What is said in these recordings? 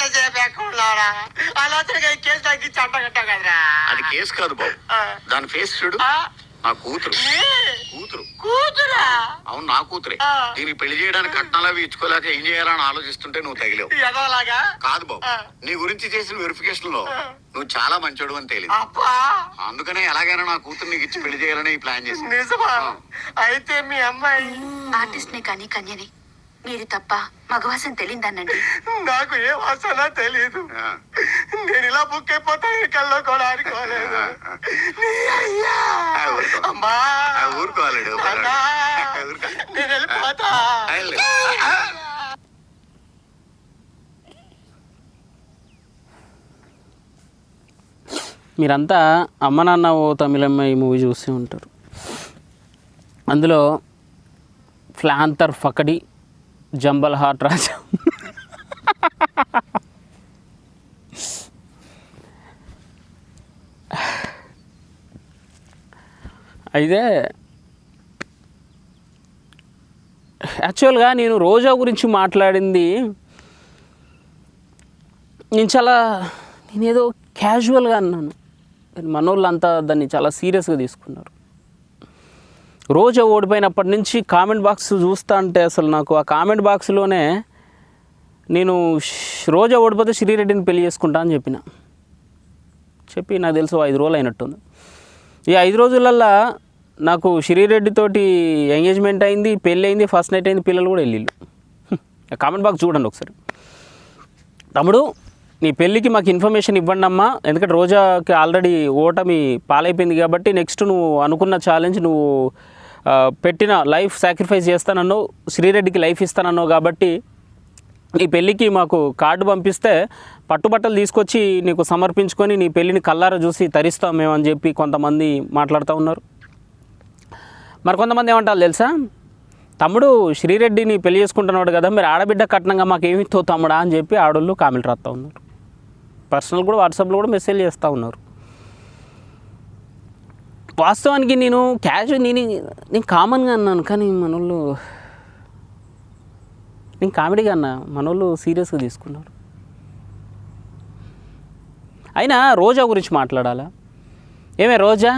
ఎంతసేపు అలా తిరిగి కేసు తగ్గించి అంటగట్ట కదరా? అది కేసు కాదు బాబు. ఆ. దాని ఫేస్ చూడు. ఆ, నా కూతురు. కూతురు. కూతురా? అవును నా కూతురే. ఆ. దీనికి పెళ్ళి చేయడానికి కట్నాలు అవి ఇచ్చుకోలేక ఏం చేయాలని ఆలోచిస్తుంటే నువ్వు తగిలేవు. ఎదవలాగా కాదు బాబు. నీ గురించి చేసిన వెరిఫికేషన్లో. నువ్వు చాలా మంచోడు అని అబ్బా! అందుకనే ఎలాగైనా నా కూతురు నీకు ఇచ్చి పెళ్ళి చేయాలని ఈ ప్లాన్ నిజమా? అయితే మీ అమ్మాయి ఆర్టిస్ట్ నే కానీ కన్యని మీరు తప్ప మగవాసం తెలియదానండి నాకు ఏ వాసన తెలియదు ఆ. నేను ఇలా బుక్ అయిపోతా కల్లో కూడా అనుకోలేదు నీ అయ్యా! ఆ, ఊరుకో. అమ్మా! ఆ, ఊరుకోవాలడు అన్నా, ఊరుకో. నేను వెళ్ళిపోతా. ఆ, వెళ్ళు. మీరంతా అమ్మ నాన్న ఓ తమిళమ్మ ఈ మూవీ చూస్తూ ఉంటారు. అందులో ఫ్లాంతర్ ఫకడి జంబల్ హాట్ రాజా. అయితే యాక్చువల్గా నేను రోజా గురించి మాట్లాడింది నేను చాలా నేనేదో క్యాజువల్గా అన్నాను. కానీ మనోళ్ళు అంతా దాన్ని చాలా సీరియస్గా తీసుకున్నారు. రోజా ఓడిపోయినప్పటి నుంచి కామెంట్ బాక్స్ చూస్తా అంటే అసలు నాకు ఆ కామెంట్ బాక్స్లోనే నేను రోజా ఓడిపోతే శ్రీరెడ్డిని పెళ్ళి చేసుకుంటా అని చెప్పిన. చెప్పి నాకు తెలుసు ఐదు రోజులు అయినట్టుంది. ఈ ఐదు రోజులల్లా నాకు శ్రీరెడ్డితోటి ఎంగేజ్మెంట్ అయింది పెళ్ళి అయింది ఫస్ట్ నైట్ అయింది పిల్లలు కూడా వెళ్ళిళ్ళు. కామెంట్ బాక్స్ చూడండి ఒకసారి. తమ్ముడు నీ పెళ్ళికి మాకు ఇన్ఫర్మేషన్ ఇవ్వండి అమ్మా. ఎందుకంటే రోజాకి ఆల్రెడీ ఓటమి పాలైపోయింది కాబట్టి నెక్స్ట్ నువ్వు అనుకున్న ఛాలెంజ్ నువ్వు పెట్టిన లైఫ్ సాక్రిఫైస్ చేస్తానన్నావు శ్రీరెడ్డికి లైఫ్ ఇస్తానన్నావు కాబట్టి నీ పెళ్ళికి మాకు కార్డు పంపిస్తే పట్టుబట్టలు తీసుకొచ్చి నీకు సమర్పించుకొని నీ పెళ్ళిని కల్లారా చూసి తరిస్తాం మేము అని చెప్పి కొంతమంది మాట్లాడుతూ ఉన్నారు. మరి కొంతమంది ఏమంటారు తెలుసా? తమ్ముడు శ్రీరెడ్డిని పెళ్ళి చేసుకుంటున్నాడు కదా మీరు ఆడబిడ్డ కట్నంగా మాకేమి తో తమ్ముడా అని చెప్పి ఆడోళ్ళు కామెంట్ రాస్తూ ఉన్నారు. పర్సనల్ కూడా వాట్సాప్లో కూడా మెసేజ్ చేస్తూ ఉన్నారు. వాస్తవానికి నేను క్యాష్ నేను నేను కామన్గా అన్నాను కానీ మనోళ్ళు నేను కామెడీగా అన్నా మనోళ్ళు సీరియస్గా తీసుకున్నారు. అయినా రోజా గురించి మాట్లాడాలా? ఏమే రోజా?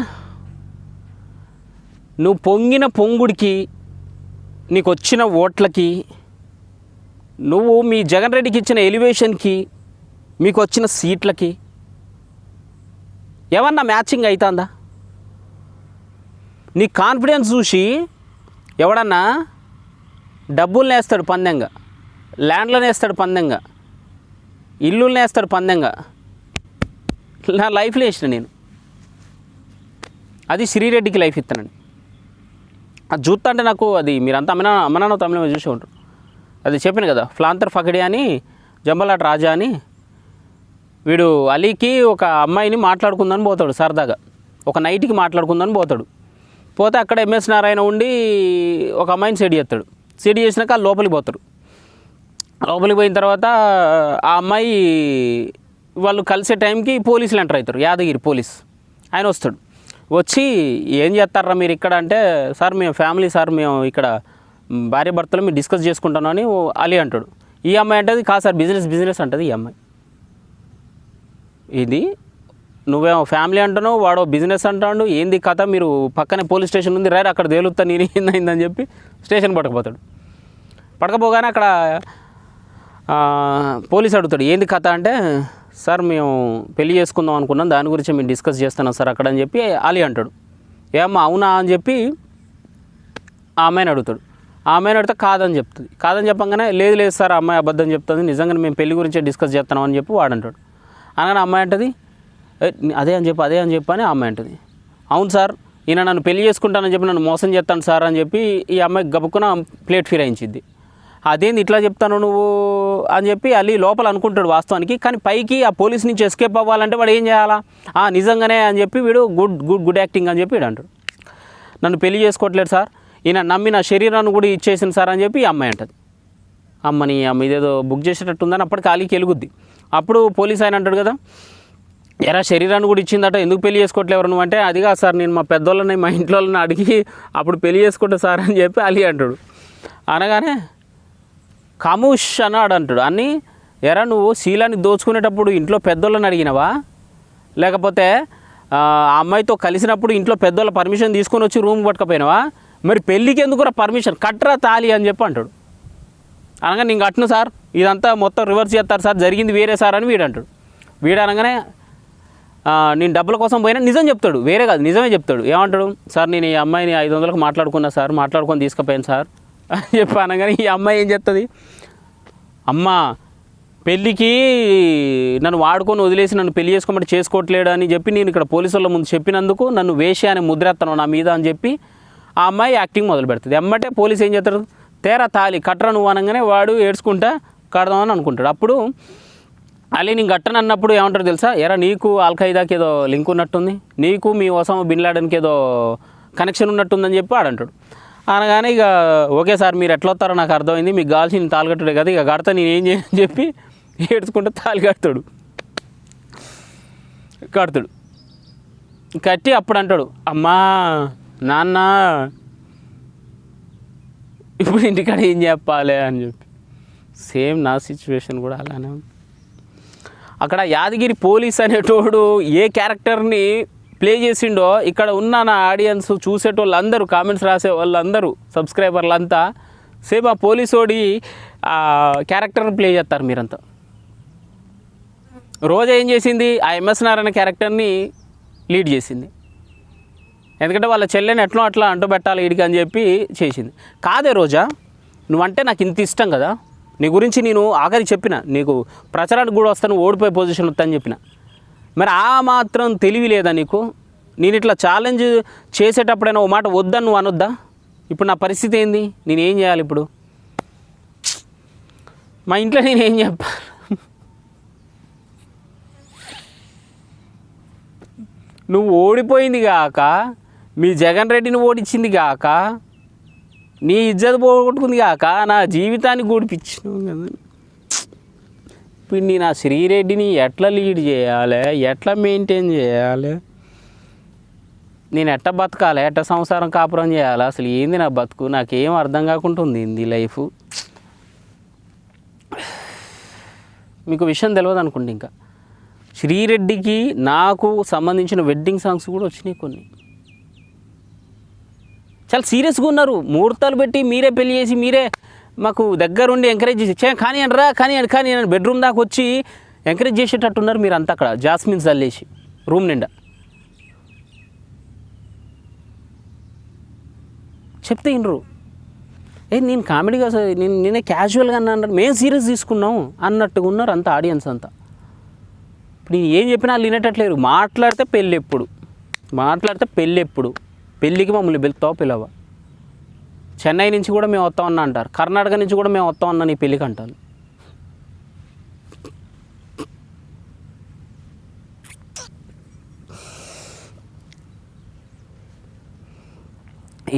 నువ్వు పొంగిన పొంగుడికి నీకు వచ్చిన ఓట్లకి నువ్వు మీ జగన్ రెడ్డికి ఇచ్చిన ఎలివేషన్కి మీకు వచ్చిన సీట్లకి ఏమన్నా మ్యాచింగ్ అవుతుందా నీ కాన్ఫిడెన్స్ చూసి ఎవడన్నా డబ్బులు వేస్తాడు పందెంగా ల్యాండ్లను వేస్తాడు పందెంగా ఇల్లు వేస్తాడు పందెంగా. నా లైఫ్లో వేసిన నేను. అది శ్రీరెడ్డికి లైఫ్ ఇస్తానండి. అది చూస్తా అంటే నాకు అది మీరంతా అమ్మనా అమ్మనాన్న తమిళ చూసి ఉంటారు. అది చెప్పాను కదా ఫ్లాంతర్ ఫకడి అని జంబలాట్ రాజా అని వీడు అలీకి ఒక అమ్మాయిని మాట్లాడుకుందని పోతాడు సరదాగా. ఒక నైట్కి మాట్లాడుకుందని పోతాడు. పోతే అక్కడ ఎంఎస్ నారాయణ ఉండి ఒక అమ్మాయిని సెడి చేస్తాడు. సెడి చేసినాక వాళ్ళు లోపలికి పోతాడు. లోపలికి పోయిన తర్వాత ఆ అమ్మాయి వాళ్ళు కలిసే టైంకి పోలీసులు ఎంటర్ అవుతారు. యాదగిరి పోలీస్. ఆయన వస్తాడు. వచ్చి ఏం చేస్తారా మీరు ఇక్కడ అంటే సార్ మేము ఫ్యామిలీ సార్ మేము ఇక్కడ భార్య భర్తలు మీరు డిస్కస్ చేసుకుంటాను అని అలీ అంటాడు. ఈ అమ్మాయి అంటది కాదు సార్ బిజినెస్ బిజినెస్ అంటది ఈ అమ్మాయి. ఇది నువ్వేమో ఫ్యామిలీ అంటున్నావు వాడో బిజినెస్ అంటాడు ఏంది కథ? మీరు పక్కనే పోలీస్ స్టేషన్ ఉంది రైర్ అక్కడ తేలుతా నేను ఏందైందని చెప్పి స్టేషన్ పడకపోతాడు పడకపోగానే అక్కడ పోలీస్ అడుగుతాడు ఏంది కథ? అంటే సార్ మేము పెళ్ళి చేసుకుందాం అనుకున్నాం దాని గురించి మేము డిస్కస్ చేస్తున్నాం సార్ అక్కడ అని చెప్పి అలీ అంటాడు. ఏమ్మా అవునా? అని చెప్పి ఆ అమ్మాయిని అడుగుతాడు. ఆ అమ్మాయిని అడిగితే కాదని చెప్తుంది. కాదని చెప్పంగానే లేదు లేదు సార్ అమ్మాయి అబద్ధం చెప్తుంది నిజంగానే మేము పెళ్ళి గురించే డిస్కస్ చేస్తున్నాం అని చెప్పి వాడు అంటాడు అనగానే అమ్మాయి అంటది అదే అని చెప్పి అదే అని చెప్పి అని ఆ అమ్మాయి అంటది. అవును సార్ ఈయన నన్ను పెళ్ళి చేసుకుంటానని చెప్పి నన్ను మోసం చేస్తాను సార్ అని చెప్పి ఈ అమ్మాయి గబుక్కున ప్లేట్ ఫిరాయించిద్ది అదేంది ఇట్లా చెప్తాను నువ్వు అని చెప్పి అల్లి లోపల అనుకుంటాడు వాస్తవానికి కానీ పైకి ఆ పోలీస్ నుంచి ఎస్కేప్ అవ్వాలంటే వాడు ఏం చేయాలా? నిజంగానే అని చెప్పి వీడు గుడ్ గుడ్ గుడ్ యాక్టింగ్ అని చెప్పి వీడు అంటాడు నన్ను పెళ్ళి చేసుకోవట్లేదు సార్ ఈయన నమ్మి నా శరీరాన్ని కూడా ఇచ్చేసింది సార్ అని చెప్పి ఈ అమ్మాయి అంటది. అమ్మని అమ్మ ఇదేదో బుక్ చేసేటట్టు ఉందని అప్పటికి ఖాళీకి వెలుగుద్ది అప్పుడు పోలీస్ ఆయన అంటాడు కదా ఎరా శరీరాన్ని కూడా ఇచ్చిందట ఎందుకు పెళ్ళి చేసుకోవట్లేవరు నువ్వు అంటే అది కాదు సార్ నేను మా పెద్దోళ్ళని మా ఇంట్లో వాళ్ళని అడిగి అప్పుడు పెళ్ళి చేసుకుంటా సార్ అని చెప్పి అలీ అంటాడు. అనగానే కముష్ అన్నాడు అంటాడు. అని ఎరా నువ్వు శీలాన్ని దోచుకునేటప్పుడు ఇంట్లో పెద్దోళ్ళని అడిగినవా? లేకపోతే ఆ అమ్మాయితో కలిసినప్పుడు ఇంట్లో పెద్దోళ్ళ పర్మిషన్ తీసుకొని వచ్చి రూమ్ పట్టుకపోయినావా? మరి పెళ్ళికి ఎందుకురా పర్మిషన్? కట్రా తాలి అని చెప్పి అంటాడు. అనగా నేను కట్టను సార్ ఇదంతా మొత్తం రివర్స్ చేస్తారు సార్ జరిగింది వేరే సార్ అని వీడు అంటాడు వీడు అనగానే నేను డబ్బుల కోసం పోయినా నిజం చెప్తాడు వేరే కాదు నిజమే చెప్తాడు. ఏమంటాడు? సార్ నేను ఈ అమ్మాయిని ఐదు వందలకు మాట్లాడుకున్నా సార్ మాట్లాడుకొని తీసుకుపోయాను సార్. అని చెప్పి అనగానే ఈ అమ్మాయి ఏం చెప్తుంది? అమ్మ పెళ్ళికి నన్ను వాడుకొని వదిలేసి నన్ను పెళ్ళి చేసుకోమంటే చేసుకోవట్లేడు? అని చెప్పి నేను ఇక్కడ పోలీసుల ముందు చెప్పినందుకు నన్ను వేష అని ముద్రేస్తాను నా మీద అని చెప్పి ఆ అమ్మాయి యాక్టింగ్ మొదలు పెడుతుంది. అమ్మంటే పోలీస్ ఏం చేస్తాడు తేరా తాలి కట్టరా నువ్వు అనగానే వాడు ఏడ్చుకుంటా కడదామని అనుకుంటాడు. అప్పుడు అలీ నేను గట్టను అన్నప్పుడు ఏమంటారు తెలుసా? ఎరా నీకు ఆల్ఖైదాకి ఏదో లింక్ ఉన్నట్టుంది. నీకు మీ ఒసామా బిన్ లాడెన్కి ఏదో కనెక్షన్ ఉన్నట్టుందని చెప్పి ఆడంటాడు అనగానే ఇక ఓకే సార్ మీరు ఎట్లా వస్తారో నాకు అర్థమైంది. మీకు కావాల్సిన తాళి కట్టుడే కదా ఇక కడతా నేను ఏం చేయని చెప్పి ఏడ్చుకుంటే తాళి కడతాడు. కడతాడు. కట్టి అప్పుడు అంటాడు అమ్మా నాన్న ఇప్పుడు ఇంటికాడ ఏం చెప్పాలి అని చెప్పి. సేమ్ నా సిచ్యువేషన్ కూడా అలానే ఉంది. అక్కడ యాదగిరి పోలీస్ అనేటోడు ఏ క్యారెక్టర్ని ప్లే చేసిండో ఇక్కడ ఉన్న నా ఆడియన్స్ చూసేటోళ్ళు అందరూ కామెంట్స్ రాసే వాళ్ళందరూ సబ్స్క్రైబర్లు అంతా సేమ్ ఆ పోలీసోడి ఆ క్యారెక్టర్ని ప్లే చేస్తారు మీరంతా. రోజా ఏం చేసింది? ఆ ఎంఎస్ నారాయణ క్యారెక్టర్ని లీడ్ చేసింది. ఎందుకంటే వాళ్ళ చెల్లెని ఎట్లా అట్లా అంటూ పెట్టాలి వీడికి అని చెప్పి చేసింది. కాదే రోజా నువ్వంటే నాకు ఇంత ఇష్టం కదా? నీ గురించి నేను ఆఖరి చెప్పిన నీకు ప్రచారానికి కూడా వస్తాను ఓడిపోయే పొజిషన్ వస్తాను చెప్పిన. మరి ఆ మాత్రం తెలివి లేదా నీకు? నేను ఇట్లా ఛాలెంజ్ చేసేటప్పుడైనా ఓ మాట వద్దని నువ్వు అనొద్దా? ఇప్పుడు నా పరిస్థితి ఏంది? నేను ఏం చేయాలి ఇప్పుడు? మా ఇంట్లో నేను ఏం చెప్పాలి నువ్వు ఓడిపోయింది కాక మీ జగన్ రెడ్డిని ఓడించింది కాక నీ ఇజ్జత్ పోగొట్టుకుంది కాక నా జీవితాన్ని గూడిపించినావు కదా. ఇప్పుడు నేను ఆ శ్రీరెడ్డిని ఎట్లా లీడ్ చేయాలి? ఎట్లా మెయింటైన్ చేయాలి? నేను ఎట్ట బతకాలి? ఎట్ట సంసారం కాపురం చేయాలి? అసలు ఏంది నా బతుకు? నాకేం అర్థం కాకుండా ఉంది ఇది లైఫ్? మీకు విషయం తెలియదు అనుకోండి ఇంకా. శ్రీరెడ్డికి నాకు సంబంధించిన వెడ్డింగ్ సాంగ్స్ కూడా వచ్చినాయి కొన్ని. చాలా సీరియస్గా ఉన్నారు. ముహూర్తాలు పెట్టి మీరే పెళ్ళి చేసి మీరే మాకు దగ్గరుండి ఎంకరేజ్ చేసి కానీ అనరా కానీ అని కానీ బెడ్రూమ్ దాకా వచ్చి ఎంకరేజ్ చేసేటట్టున్నారు మీరు అంతా అక్కడ. జాస్మిన్ చల్లేసి రూమ్ నిండా. చెప్తే వినరు ఏ నేను కామెడీగా నేను నేనే క్యాజువల్గా అన్నాను మేము సీరియస్ తీసుకున్నాం అన్నట్టుగా ఉన్నారు అంత ఆడియన్స్ అంతా. ఇప్పుడు నేను ఏం చెప్పినా వాళ్ళు వినేటట్లేరు. మాట్లాడితే పెళ్ళి ఎప్పుడు మాట్లాడితే పెళ్ళి ఎప్పుడు పెళ్ళికి మమ్మల్ని పిలుస్తావు పిలవ? చెన్నై నుంచి కూడా మేము వస్తాం అన్న అంటారు. కర్ణాటక నుంచి కూడా మేము వస్తామన్నా నీ పెళ్ళికి అంటారు.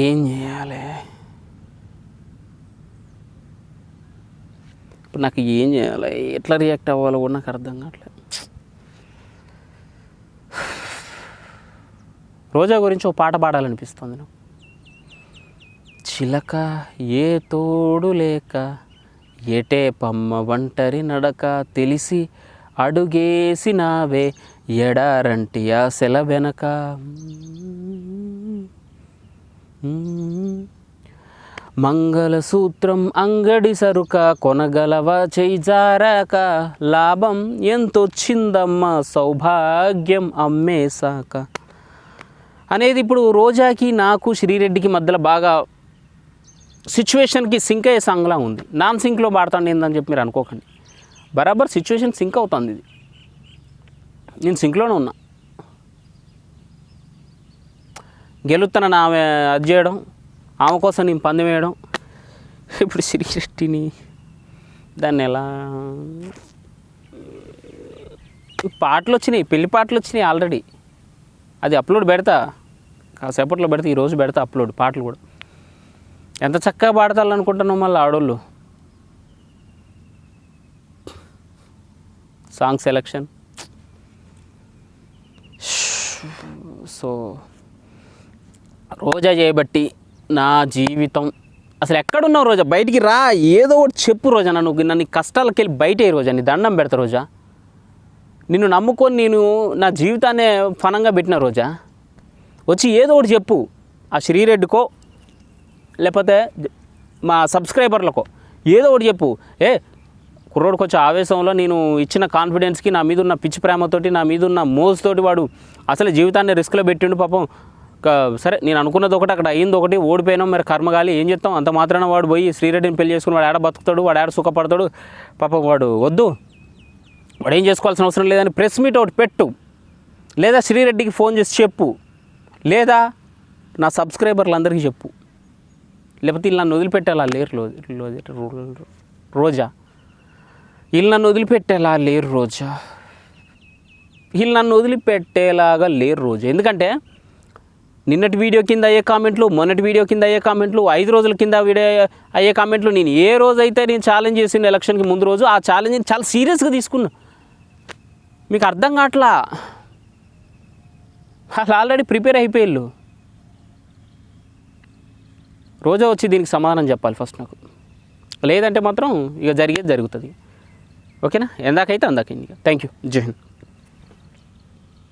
ఏం చేయాలి? ఇప్పుడు నాకు ఏం చేయాలి? ఎట్లా రియాక్ట్ అవ్వాలో కూడా నాకు అర్థం కావట్లేదు. రోజా గురించి ఒక పాట పాడాలనిపిస్తుంది నాకు. చిలక ఏ తోడు లేక ఎటే పమ్మ ఒంటరి నడక తెలిసి అడుగేసినావే ఎడారంటి సెల వెనక. మంగళసూత్రం అంగడి సరుక కొనగలవ చేజారాక లాభం ఎంతొచ్చిందమ్మా సౌభాగ్యం అమ్మేశాక. అనేది ఇప్పుడు రోజాకి నాకు శ్రీరెడ్డికి మధ్యలో బాగా సిచ్యువేషన్కి సింక్ అయ్యే సాంగ్లా ఉంది. నాన్ సింక్లో పాడతాను ఏందని చెప్పి మీరు అనుకోకండి. బరాబర్ సిచ్యువేషన్ సింక్ అవుతుంది ఇది. నేను సింక్లోనే ఉన్నా. గెలుస్తానని ఆమె అది చేయడం ఆమె కోసం నేను పందెం వేయడం. ఇప్పుడు శ్రీరెడ్డిని దాన్ని ఎలా పాటలు వచ్చినాయి పెళ్ళి పాటలు వచ్చినాయి ఆల్రెడీ. అది అప్లోడ్ పెడతా. కాసేపట్లో పెడితే ఈరోజు పెడతా అప్లోడ్ పాటలు కూడా. ఎంత చక్కగా పాడతాలనుకుంటున్నావు మళ్ళీ ఆడోళ్ళు? సాంగ్ సెలెక్షన్ సో రోజా చేయబట్టి నా జీవితం. అసలు ఎక్కడున్నావు రోజా? బయటికి రా. ఏదో ఒకటి చెప్పు రోజా నన్ను. నన్ను కష్టాలకి వెళ్ళి బయట రోజా. నీ దండం పెడతా రోజా. నిన్ను నమ్ముకొని నేను నా జీవితాన్ని ఫనంగా పెట్టిన రోజా. వచ్చి ఏదో ఒకటి చెప్పు. ఆ శ్రీరెడ్డికో లేకపోతే మా సబ్స్క్రైబర్లకో ఏదో ఒకటి చెప్పు. ఏ కుర్రోడికి వచ్చే ఆవేశంలో నేను ఇచ్చిన కాన్ఫిడెన్స్కి నా మీద ఉన్న పిచ్చి ప్రేమతోటి నా మీద ఉన్న మోజుతోటి వాడు అసలు జీవితాన్ని రిస్క్లో పెట్టిండు పాపం. సరే నేను అనుకున్నది ఒకటి అక్కడ అయ్యింది ఒకటి ఓడిపోయినాం మరి కర్మగాలి ఏం చేస్తాం? అంత మాత్రాన వాడు పోయి శ్రీరెడ్డిని పెళ్ళి చేసుకుని వాడు ఆడ బతుకుతాడు వాడు ఆడ సుఖపడతాడు. పాపం వాడు వద్దు. వాడు ఏం చేసుకోవాల్సిన అవసరం లేదని ప్రెస్ మీట్ ఒకటి పెట్టు. లేదా శ్రీరెడ్డికి ఫోన్ చేసి చెప్పు. లేదా నా సబ్స్క్రైబర్లందరికీ చెప్పు. లేకపోతే వీళ్ళు నన్ను వదిలిపెట్టాలా లేరు రోజా. వీళ్ళు నన్ను వదిలిపెట్టేలా లేరు రోజా. వీళ్ళు నన్ను వదిలిపెట్టేలాగా లేరు రోజా. ఎందుకంటే నిన్నటి వీడియో కింద అయ్యే కామెంట్లు మొన్నటి వీడియో కింద అయ్యే కామెంట్లు ఐదు రోజుల కింద వీడియో అయ్యే కామెంట్లు నేను ఏ రోజు అయితే నేను ఛాలెంజ్ చేసిన ఎలక్షన్కి ముందు రోజు ఆ ఛాలెంజ్ని చాలా సీరియస్గా తీసుకున్నా. మీకు అర్థం కావట్లా? వాళ్ళు ఆల్రెడీ ప్రిపేర్ అయిపోయాళ్ళు రోజా వచ్చి దీనికి సమాధానం చెప్పాలి ఫస్ట్ నాకు. లేదంటే మాత్రం ఇక జరిగేది జరుగుతుంది. ఓకేనా? ఎందాకైతే అందాక థ్యాంక్ యూ జై హింద్.